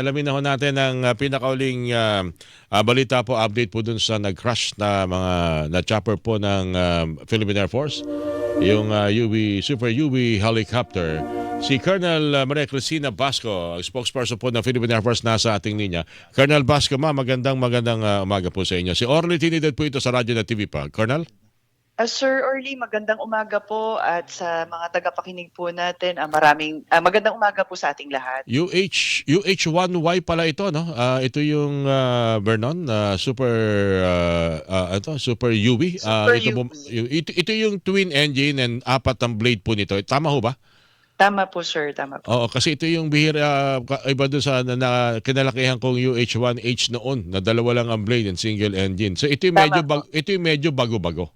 Alamin na ho natin ang uh, pinakauling uh, uh, balita po, update po dun sa nag-crash na mga na chopper po ng uh, Philippine Air Force. Yung uh, UV, Super UV helicopter. Si Colonel uh, Maria Cristina Basco, spokesperson po ng Philippine Air Force nasa ating linya. Colonel Basco, ma, magandang magandang uh, umaga po sa inyo. Si Orly Tinidad po ito sa radyo na TV pa. Colonel? Uh, Sir Orly, magandang umaga po at sa mga tagapakinig po natin, ah, maraming ah, magandang umaga po sa ating lahat. UH UH1Y pala ito no. Ah, ito yung ah, Vernon ah, super ah, ah, ito super UV. Super ito, po- UV. yung- ito, ito yung twin engine and apat ang blade po nito. Tama ho ba? Tama po sir, tama po. Oo, kasi ito yung bihira ka- iba doon sa na, na kinalakihan kong UH1H noon na dalawa lang ang blade and single engine. So ito yung Tama medyo po. bag, ito yung medyo bago-bago.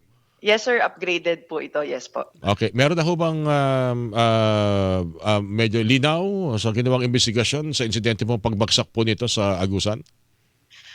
Yes sir, upgraded po ito, yes po. Okay, meron na ho bang um, ah, ah, medyo linaw sa ginawang investigasyon sa insidente pong pagbagsak po nito sa Agusan?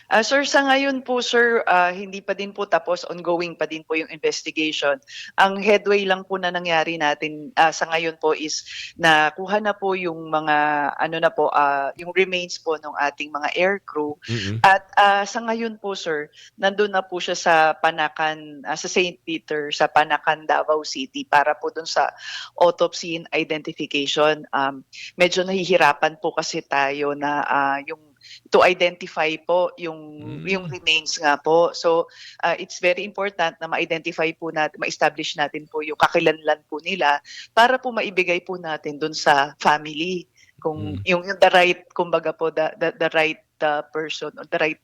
Ah, sir, sa ngayon po sir, ah, hindi pa din po tapos, ongoing pa din po yung investigation. Ang headway lang po na nangyari natin ah, sa ngayon po is na kuha na po yung mga ano na po, ah, yung remains po ng ating mga aircrew mm At ah, sa ngayon po sir, nandun na po siya sa Panakan, ah, sa St. Peter, sa Panakan, Davao City para po dun sa autopsy and identification. Um, medyo nahihirapan po kasi tayo na ah, yung to identify po yung Mm. yung remains nga po. So ah, it's very important na ma-identify po natin, ma-establish natin po yung kakilanlan po nila para po maibigay po natin dun sa family kung Mm. yung, yung the right kumbaga po the, the, the right uh, person or the right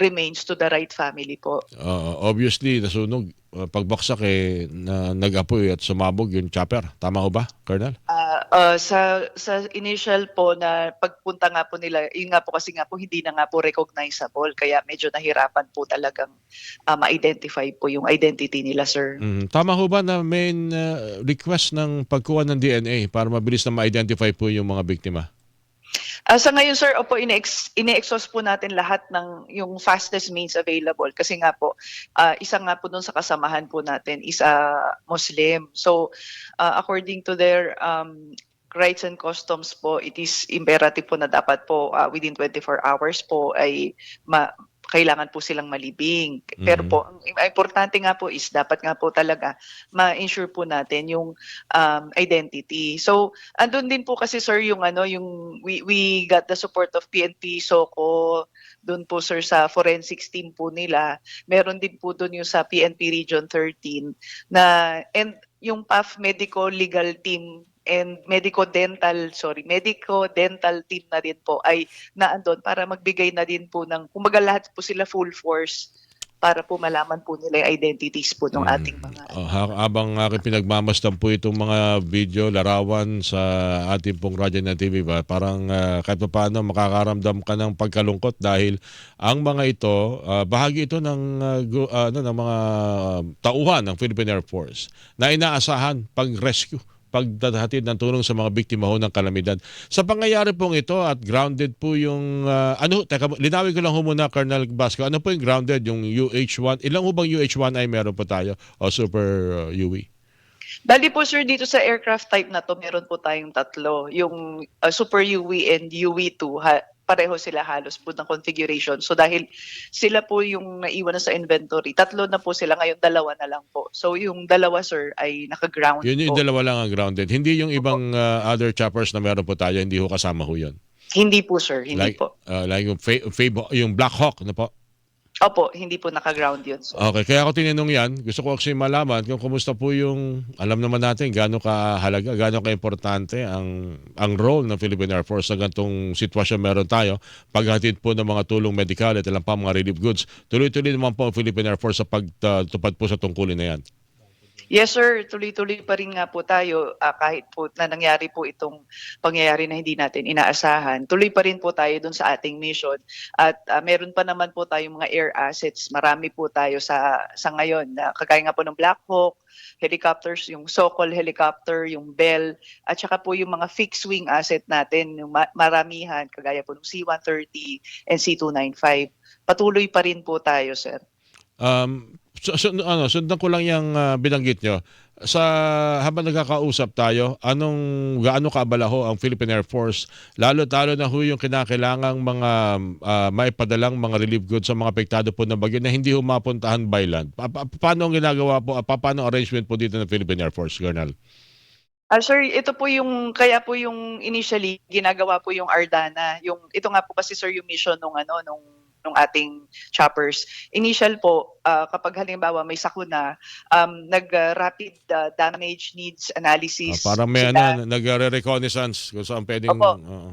remains to the right family po. Oo, obviously, nasunog. Uh, pagbaksak eh, na, nag-apoy at sumabog yung chopper. Tama ho ba, Colonel? Ah, ah, sa sa initial po na pagpunta nga po nila, yun nga po kasi nga po hindi na nga po recognizable kaya medyo nahirapan po talagang ah, ma-identify po yung identity nila sir. Mhm. Tama ho ba na may uh, request ng pagkuha ng DNA para mabilis na ma-identify po yung mga biktima? Ah, sa ngayon sir, opo ine-exhaust po natin lahat ng yung fastest means available kasi nga po ah, isa nga po doon sa kasamahan po natin is ah, Muslim. So ah, according to their um, rights and customs po, it is imperative po na dapat po ah, within 24 hours po ay ma- kailangan po silang malibing. Pero Mhm. po, ang importante nga po is dapat nga po talaga ma-ensure po natin yung um, identity. So, andun din po kasi sir yung ano yung we we got the support of PNP Soko doon po sir sa forensics team po nila. Meron din po doon yung sa PNP Region 13 na and yung PAF Medico Legal Team and medico dental sorry medico dental team na din po ay naandun para magbigay na din po ng kumbaga lahat po sila full force para po malaman po nila yung identities po ng Mm. ating mga Uh, ha- habang aking pinagmamasdan po itong mga video, larawan sa ating pong radyo na TV ba, parang uh, kahit pa paano makakaramdam ka ng pagkalungkot dahil ang mga ito, uh, bahagi ito ng, uh, uh, ano, ng mga uh, tauhan ng Philippine Air Force na inaasahan pag-rescue pagdahatid ng tulong sa mga biktima ho ng kalamidad. Sa pangyayari pong ito at grounded po yung uh, ano teka linawin ko lang ho muna Colonel Basco. Ano po yung grounded yung UH1? Ilang ho bang UH1 ay meron po tayo o super uh, UE? Bali po sir, dito sa aircraft type na to, meron po tayong tatlo. Yung uh, Super UV and UV2, ha, pareho sila halos po ng configuration. So dahil sila po yung naiwan na sa inventory, tatlo na po sila, ngayon dalawa na lang po. So yung dalawa sir ay naka-ground Yun yung po. dalawa lang ang grounded. Hindi yung ibang uh, other choppers na meron po tayo, hindi ho kasama ho yun. Hindi po sir, hindi like, po. uh, like yung, fa- fa- yung Black Hawk na po. Opo, hindi po naka-ground yun. sir. Okay, kaya ako tinanong yan. Gusto ko kasi malaman kung kumusta po yung, alam naman natin, gaano kahalaga, gaano ka-importante ang, ang role ng Philippine Air Force sa ganitong sitwasyon meron tayo. Paghatid po ng mga tulong medikal at ilang pa mga relief goods. Tuloy-tuloy naman po ang Philippine Air Force sa pagtupad po sa tungkulin na yan. Yes sir, tuloy-tuloy pa rin nga po tayo ah, kahit po na nangyari po itong pangyayari na hindi natin inaasahan. Tuloy pa rin po tayo dun sa ating mission at ah, meron pa naman po tayong mga air assets. Marami po tayo sa sa ngayon na kagaya nga po ng Black Hawk, helicopters, yung Sokol helicopter, yung Bell, at saka po yung mga fixed wing asset natin, yung ma- maramihan kagaya po ng C-130 and C-295. Patuloy pa rin po tayo, sir. Um, so, ano, sundan ko lang yung uh, binanggit nyo. sa habang nagkakausap tayo, anong gaano kaabala ho ang Philippine Air Force lalo talo na ho yung kinakailangang mga ah, maipadalang mga relief goods sa mga apektado po ng bagyo na hindi ho mapuntahan by land. Pa- pa- paano ang ginagawa po, pa- paano ang arrangement po dito ng Philippine Air Force, Colonel? Ah, sir, ito po yung kaya po yung initially ginagawa po yung Ardana. Yung ito nga po kasi sir yung mission nung ano nung nung ating choppers. Initial po ah, kapag halimbawa may sakuna, um nag ah, rapid ah, damage needs Ah, analysis. para may sila. ano, nagre-reconnaissance kung saan pwedeng Opo. oo.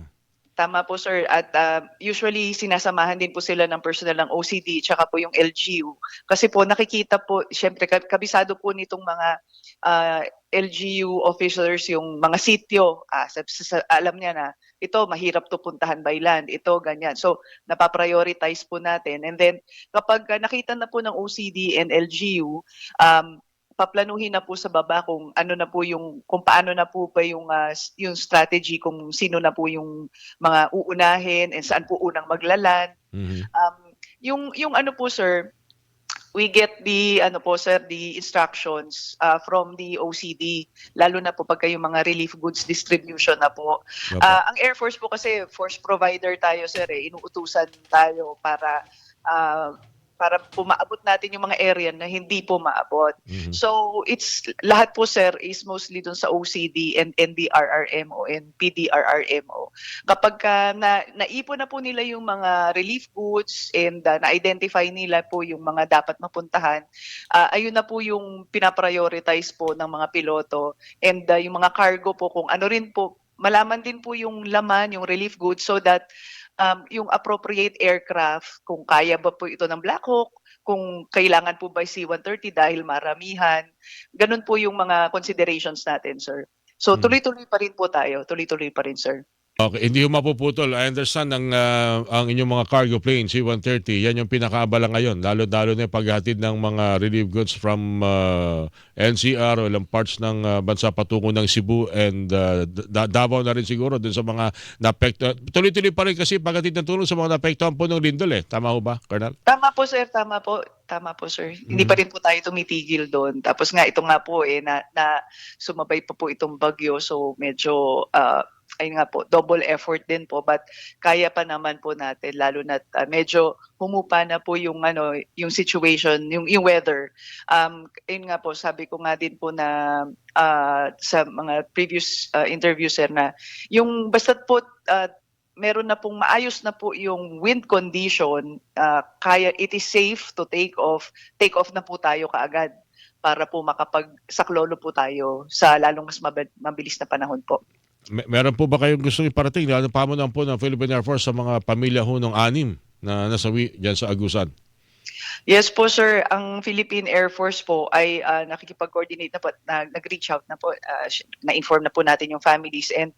Tama po sir at ah, usually sinasamahan din po sila ng personnel ng OCD tsaka po yung LGU kasi po nakikita po syempre kab- kabisado po nitong mga ah, LGU officers yung mga sityo ah, sa, sa- alam niya na ito mahirap to puntahan by land ito ganyan so napaprioritize po natin and then kapag nakita na po ng OCD and LGU um, paplanuhin na po sa baba kung ano na po yung kung paano na po ba yung s- yung strategy kung sino na po yung mga uunahin and saan po unang maglalan. Mhm. Um, yung yung ano po sir, we get the ano po sir the instructions uh, from the OCD lalo na po pagka yung mga relief goods distribution na po. Opo. Ah, ang Air Force po kasi force provider tayo sir eh inuutusan tayo para ah, para pumaabot natin yung mga area na hindi po maabot. Mhm. So it's lahat po sir is mostly dun sa OCD and NDRRMO and PDRRMO. Kapag ka na naipon na po nila yung mga relief goods and uh, na-identify nila po yung mga dapat mapuntahan, ah, ayun na po yung pinaprioritize po ng mga piloto and uh, yung mga cargo po kung ano rin po malaman din po yung laman, yung relief goods so that um, yung appropriate aircraft, kung kaya ba po ito ng Black Hawk, kung kailangan po ba C-130 dahil maramihan. Ganun po yung mga considerations natin, sir. So Hmm. tuloy-tuloy pa rin po tayo. Tuloy-tuloy pa rin, sir. Okay, hindi ho mapuputol. I understand ang, ah, ang inyong mga cargo plane, C-130, yan yung pinakaabala ngayon. Lalo-lalo na yung paghatid ng mga relief goods from ah, NCR o ilang parts ng ah, bansa patungo ng Cebu and Da- Davao na rin siguro dun sa mga napekto. Tuloy-tuloy pa rin kasi paghatid ng tulong sa mga napektuhan po ng lindol eh. Tama ho ba, Colonel? Tama po, sir. Tama po. Tama po, sir. Hindi pa rin po tayo tumitigil doon. Tapos nga, ito nga po eh, na, na sumabay pa po itong bagyo. So, medyo, ah, ayun nga po, double effort din po. But kaya pa naman po natin, lalo na medyo humupa na po yung, ano, yung situation, yung, yung weather. Um, ayun nga po, sabi ko nga din po na ah, sa mga previous ah, interviews, sir, na yung basta't po ah, meron na pong maayos na po yung wind condition, ah, kaya it is safe to take off, take off na po tayo kaagad para po makapag saklolo po tayo sa lalong mas mab- mabilis na panahon po. Mer- meron po ba kayong gusto iparating? Lalo pa mo po ng Philippine Air Force sa mga pamilya ho ng anim na nasawi dyan sa Agusan. Yes po sir, ang Philippine Air Force po ay ah, nakikipag-coordinate na po, na, nag-reach out na po, sh- na-inform na po natin yung families. And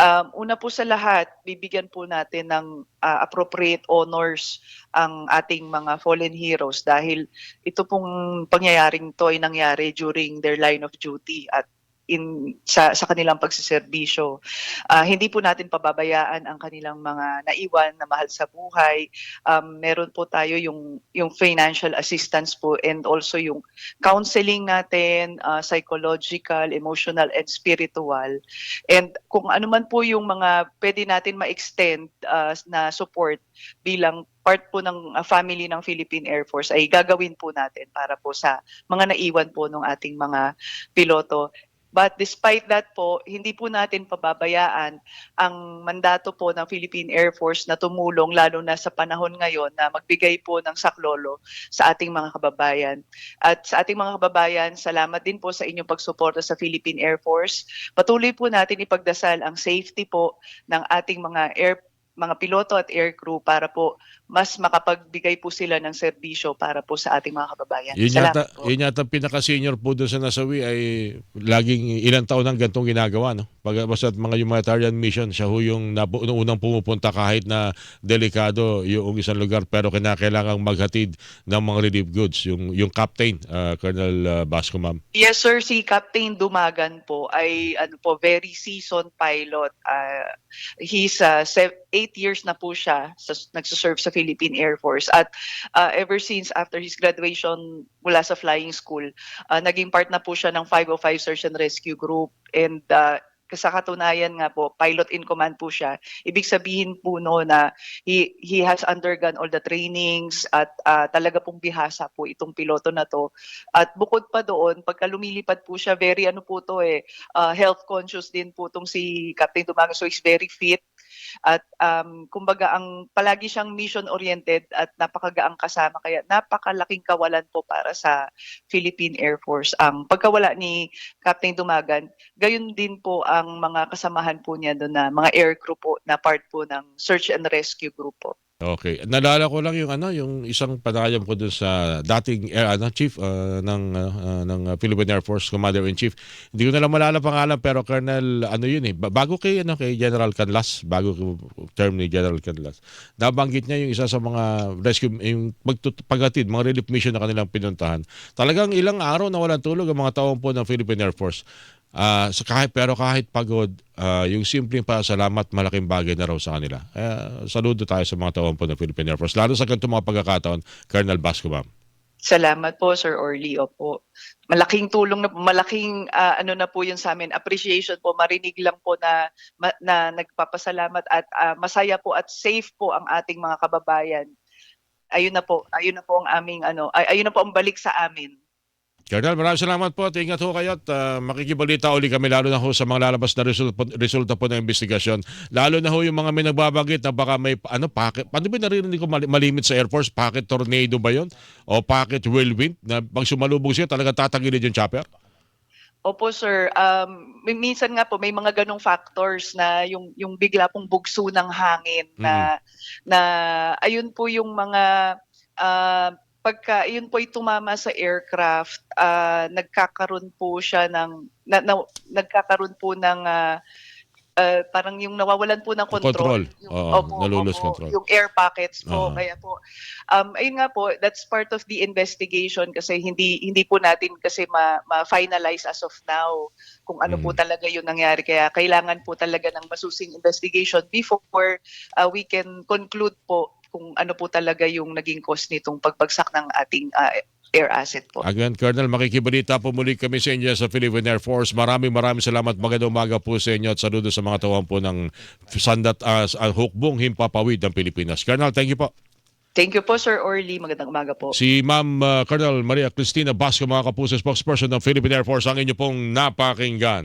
um, una po sa lahat, bibigyan po natin ng ah, appropriate honors ang ating mga fallen heroes dahil ito pong pangyayaring to ay nangyari during their line of duty at in sa sa kanilang pagseserbisyo. Ah, hindi po natin pababayaan ang kanilang mga naiwan na mahal sa buhay um, meron po tayo yung yung financial assistance po and also yung counseling natin, uh, psychological, emotional and spiritual. And kung ano man po yung mga pwede natin ma-extend uh, na support bilang part po ng uh, family ng Philippine Air Force ay gagawin po natin para po sa mga naiwan po ng ating mga piloto. But despite that po, hindi po natin pababayaan ang mandato po ng Philippine Air Force na tumulong lalo na sa panahon ngayon na magbigay po ng saklolo sa ating mga kababayan. At sa ating mga kababayan, salamat din po sa inyong pagsuporta sa Philippine Air Force. Patuloy po natin ipagdasal ang safety po ng ating mga air mga piloto at aircrew para po mas makapagbigay po sila ng serbisyo para po sa ating mga kababayan. Yun Salamat yata, po. yun yata pinaka-senior po doon sa nasawi ay laging ilang taon nang gantong ginagawa. No? Pag basta mga humanitarian mission, siya ho yung napu- unang pumupunta kahit na delikado yung isang lugar pero kinakailangang maghatid ng mga relief goods. Yung, yung captain, uh, Colonel uh, Basco ma'am. Yes sir, si Captain Dumagan po ay ano po very seasoned pilot. Uh, he's uh, 8 eight years na po siya sa, nagsuserve sa Philippine Air Force. At uh, ever since after his graduation mula sa flying school, uh, naging part na po siya ng 505 Search and Rescue Group. And uh, sa katunayan nga po, pilot in command po siya. Ibig sabihin po no na he, he has undergone all the trainings at uh, talaga pong bihasa po itong piloto na to. At bukod pa doon, pagka lumilipad po siya, very ano po to eh, uh, health conscious din po tong si Captain Dumago. So he's very fit. At um, kumbaga ang palagi siyang mission oriented at napakagaang kasama kaya napakalaking kawalan po para sa Philippine Air Force ang pagkawala ni Captain Dumagan. Gayon din po ang mga kasamahan po niya doon na mga aircrew po na part po ng search and rescue group po. Okay. Nalala ko lang yung ano, yung isang panayam ko dun sa dating air ano, chief uh, ng uh, ng Philippine Air Force Commander in Chief. Hindi ko na lang malala pangalan pero Colonel ano yun eh, ba- bago kay ano kay General Canlas, bago term ni General Canlas. Nabanggit niya yung isa sa mga rescue yung paghatid, mga relief mission na kanilang pinuntahan. Talagang ilang araw na walang tulog ang mga taong po ng Philippine Air Force. Ah, sa kahit pero kahit pagod, ah, yung simpleng pasalamat malaking bagay na raw sa kanila. Kaya saludo tayo sa mga tawang po ng Philippine Air Force. Lalo sa ganitong mga pagkakataon, Colonel Basco ma'am. Salamat po Sir Orly. Opo. Malaking tulong na malaking ah, ano na po 'yun sa amin. Appreciation po marinig lang po na ma- na nagpapasalamat at ah, masaya po at safe po ang ating mga kababayan. Ayun na po, ayun na po ang aming ano, ay, ayun na po ang balik sa amin. Colonel, maraming salamat po. At ingat ho kayo at ah, makikibalita uli kami lalo na ho sa mga lalabas na resulta po, resulta po ng investigasyon. Lalo na ho yung mga may nagbabanggit na baka may ano, packet, ano ba naririnig ko mali- malimit sa Air Force? Packet tornado ba yon? O packet whirlwind? Na pag sumalubog siya, talaga tatagilid yung chopper? Opo sir, um, minsan nga po may mga ganong factors na yung yung bigla pong bugso ng hangin na na ayun po yung mga ah, pagka yun po ay tumama sa aircraft, ah, nagkakaroon po siya ng na, na- nagkakaroon po ng ah, ah, parang yung nawawalan po ng Control. control. Yung, Oo, nalulose control. Yung air pockets po. Oo. Kaya po, um, ayun nga po, that's part of the investigation kasi hindi hindi po natin kasi ma- ma-finalize as of now kung ano po Mhm. talaga yung nangyari. Kaya kailangan po talaga ng masusing investigation before uh, we can conclude po kung ano po talaga yung naging cause nitong pagbagsak ng ating uh, air asset po. Again, Colonel, makikibalita po muli kami sa inyo sa Philippine Air Force. Maraming maraming salamat. Magandang umaga po sa inyo at saludo sa mga tawang po ng Sandat, uh, Hukbong Himpapawid ng Pilipinas. Colonel, thank you po. Thank you po Sir Orly. Magandang umaga po. Si Ma'am uh, Colonel Maria Cristina Basco, mga kapuso, spokesperson ng Philippine Air Force, ang inyo pong napakinggan.